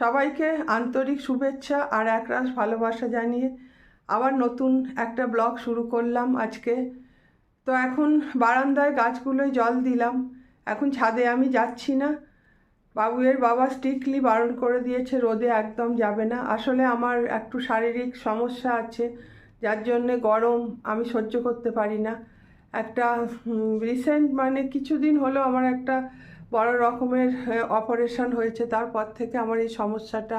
সবাইকে আন্তরিক শুভেচ্ছা আর একরাশ ভালোবাসা জানিয়ে আবার নতুন একটা ব্লগ শুরু করলাম আজকে। তো এখন বারান্দায় গাছগুলোয় জল দিলাম। এখন ছাদে আমি যাচ্ছি না। বাবুয়ের বাবা স্ট্রিক্টলি বারণ করে দিয়েছে, রোদে একদম যাবে না। আসলে আমার একটু শারীরিক সমস্যা আছে, যার জন্যে গরম আমি সহ্য করতে পারি না। একটা রিসেন্ট মানে কিছুদিন হলো আমার একটা বড় রকমের অপারেশন হয়েছে। তারপর থেকে আমার এই সমস্যাটা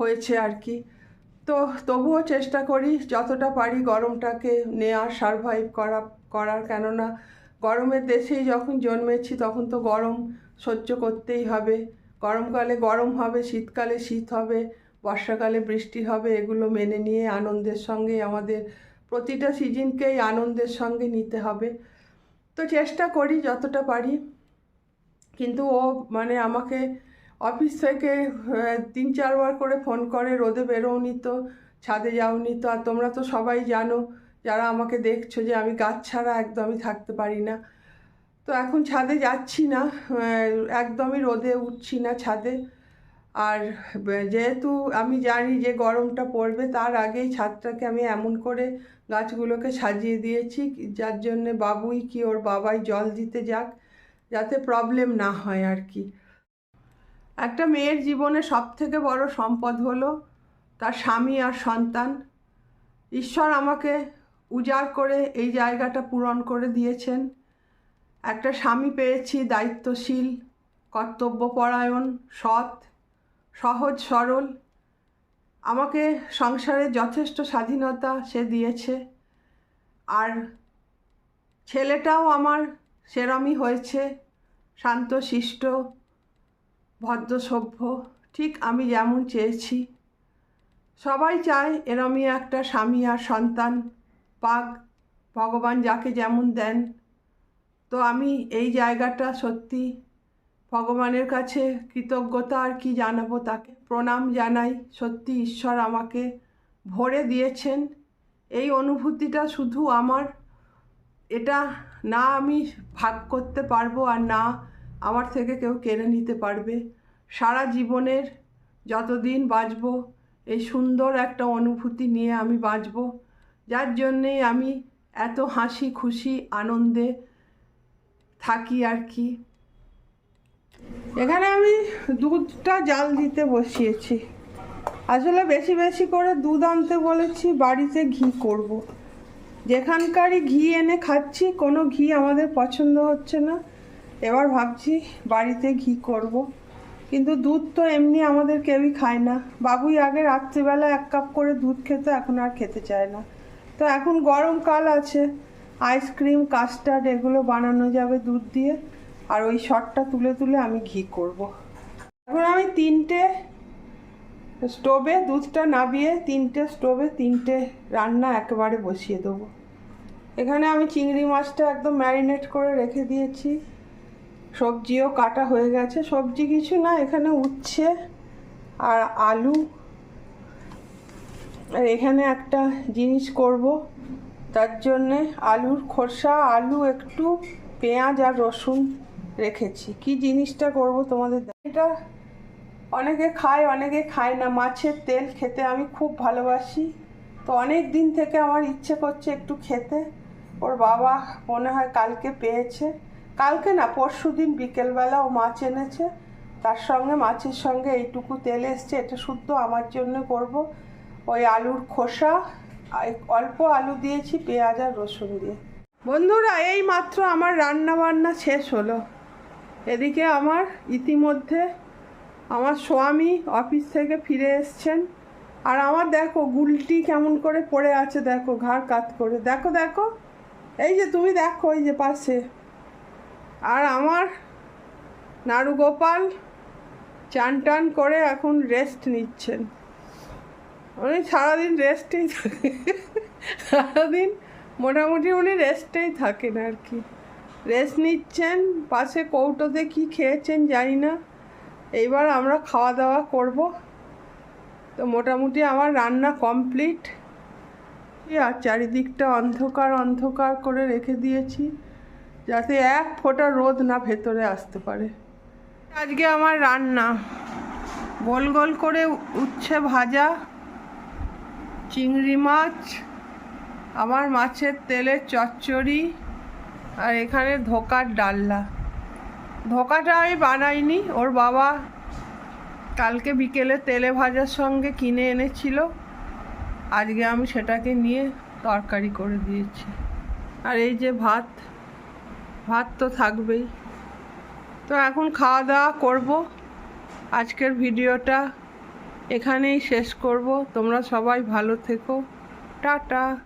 হয়েছে আর কি। তো তবুও চেষ্টা করি যতটা পারি গরমটাকে নেওয়ার সারভাইভ করা, করার। কেননা গরমের দেশেই যখন জন্মেছি তখন তো গরম সহ্য করতেই হবে। গরমকালে গরম হবে, শীতকালে শীত হবে, বর্ষাকালে বৃষ্টি হবে, এগুলো মেনে নিয়ে আনন্দের সঙ্গে আমাদের প্রতিটা সিজনকেই আনন্দের সঙ্গে নিতে হবে। তো চেষ্টা করি যতটা পারি কিন্তু ও মানে আমাকে অফিস থেকে আহ, তিন চারবার করে ফোন করে রোদে বেরোওনি তো ছাদে যাওনি তো। আর তোমরা তো সবাই জানো যারা আমাকে দেখছ যে আমি গাছ ছাড়া একদমই থাকতে পারি না। তো এখন ছাদে যাচ্ছি না একদমই রোদে উঠছি না ছাদে। আর যেহেতু আমি জানি যে গরমটা পড়বে তার আগেই ছাদটাকে আমি এমন করে গাছগুলোকে সাজিয়ে দিয়েছি যার জন্যে বাবুই কি ওর বাবাই জল দিতে যাক। যাতে প্রবলেম না হয় আর কি একটা মেয়ের জীবনে সব থেকে বড় সম্পদ হলো তার স্বামী আর সন্তান। ঈশ্বর আমাকে উজাড় করে এই জায়গাটা পূরণ করে দিয়েছেন। একটা স্বামী পেয়েছি দায়িত্বশীল কর্তব্যপরায়ণ সৎ, সহজ, সরল। আমাকে সংসারে যথেষ্ট স্বাধীনতা সে দিয়েছে। আর ছেলেটাও আমার সেরমই হয়েছে। শান্ত, শিষ্ট, ভদ্র, সভ্য। ঠিক আমি যেমন চেয়েছি। সবাই চায় এরমই একটা স্বামী আর সন্তান পাক। ভগবান যাকে যেমন দেন। তো আমি এই জায়গাটা সত্যি ভগবানের কাছে কৃতজ্ঞতা আর কি জানাব তাকে? প্রণাম জানাই। সত্যি ঈশ্বর আমাকে ভরে দিয়েছেন। এই অনুভূতিটা শুধু আমার এটা না আমি ভাগ করতে পারব আর না আমার থেকে কেউ কেড়ে নিতে পারবে। সারা জীবনের যতদিন বাঁচব, এই সুন্দর একটা অনুভূতি নিয়ে আমি বাঁচব, যার জন্যেই আমি এত হাসি খুশি, আনন্দে থাকি আর কি। এখানে আমি দুধটা জাল দিতে বসিয়েছি। আসলে বেশি বেশি করে দুধ আনতে বলেছি, বাড়িতে ঘি করব। যেখানকারই ঘি এনে খাচ্ছি, কোনো ঘি আমাদের পছন্দ হচ্ছে না। এবার ভাবছি বাড়িতে ঘি করব। কিন্তু দুধ তো এমনি আমাদের কেউই খায় না। বাবুই আগে রাত্রিবেলা এক কাপ করে দুধ খেত, এখন আর খেতে চায় না। তো এখন গরমকাল আছে। আইসক্রিম কাস্টার্ড এগুলো বানানো যাবে দুধ দিয়ে। আর ওই শটটা তুলে তুলে আমি ঘি করব। এখন আমি তিনটে স্টোভে দুধটা নাবিয়ে তিনটে, স্টোভে তিনটে রান্না একেবারে বসিয়ে দেবো। এখানে আমি চিংড়ি মাছটা একদম ম্যারিনেট করে রেখে দিয়েছি। সবজিও কাটা হয়ে গেছে। সবজি কিছু না, এখানে উচ্ছে আর আলু। আর এখানে একটা জিনিস করব, তার জন্যে আলুর খোসা, আলু একটু পেঁয়াজ আর রসুন রেখেছি। কি জিনিসটা করব তোমাদের এটা অনেকে খায় অনেকে খায় না। মাছের তেল খেতে আমি খুব ভালোবাসি। তো অনেক দিন থেকে আমার ইচ্ছে করছে একটু খেতে। ওর বাবা মনে হয় কালকে পেয়েছে। কালকে না, পরশু দিন বিকেলবেলা ও মাছ এনেছে। তার সঙ্গে মাছের সঙ্গে এইটুকু তেল এসছে। এটা শুদ্ধ আমার জন্য করব। ওই আলুর খোসা অল্প আলু দিয়েছি, পেঁয়াজ আর রসুন দিয়ে। বন্ধুরা, এই মাত্র আমার রান্না বান্না শেষ হলো। এদিকে আমার ইতিমধ্যে আমার স্বামী অফিস থেকে ফিরে এসছেন। আর আমার দেখো, গুলটি কেমন করে পড়ে আছে, দেখো, ঘাড় কাত করে। দেখো দেখো, এই যে তুমি দেখো, এই যে পাশে। আর আমার নাড়ু গোপাল চান টান করে এখন রেস্ট নিচ্ছেন। উনি সারাদিন রেস্টেই থাকে। সারাদিন মোটামুটি উনি রেস্টেই থাকেন আর কি। রেস্ট নিচ্ছেন, পাশে কৌটোতে কি খেয়েছেন জানি না। এইবার আমরা খাওয়া দাওয়া করব। তো মোটামুটি আমার রান্না কমপ্লিট। আর চারিদিকটা অন্ধকার অন্ধকার করে রেখে দিয়েছি, যাতে এক ফোঁটা রোদ না ভেতরে আসতে পারে। আজকে আমার রান্না। গোল গোল করে উচ্ছে ভাজা, চিংড়ি মাছ, আমার মাছের তেলের চচ্চড়ি, আর এখানে ধোকার ডালনা। ধোকাটা আমি বানাইনি। ওর বাবা কালকে বিকেলে তেলে ভাজার সঙ্গে কিনে এনেছিল। আজকে আমি সেটাকে নিয়ে তরকারি করে দিয়েছি। আর এই যে ভাত ভাত তো থাকবেই। তো এখন খাওয়া দাওয়া করব। আজকের ভিডিওটা এখানেই শেষ করব। তোমরা সবাই ভালো থেকো। টাটা।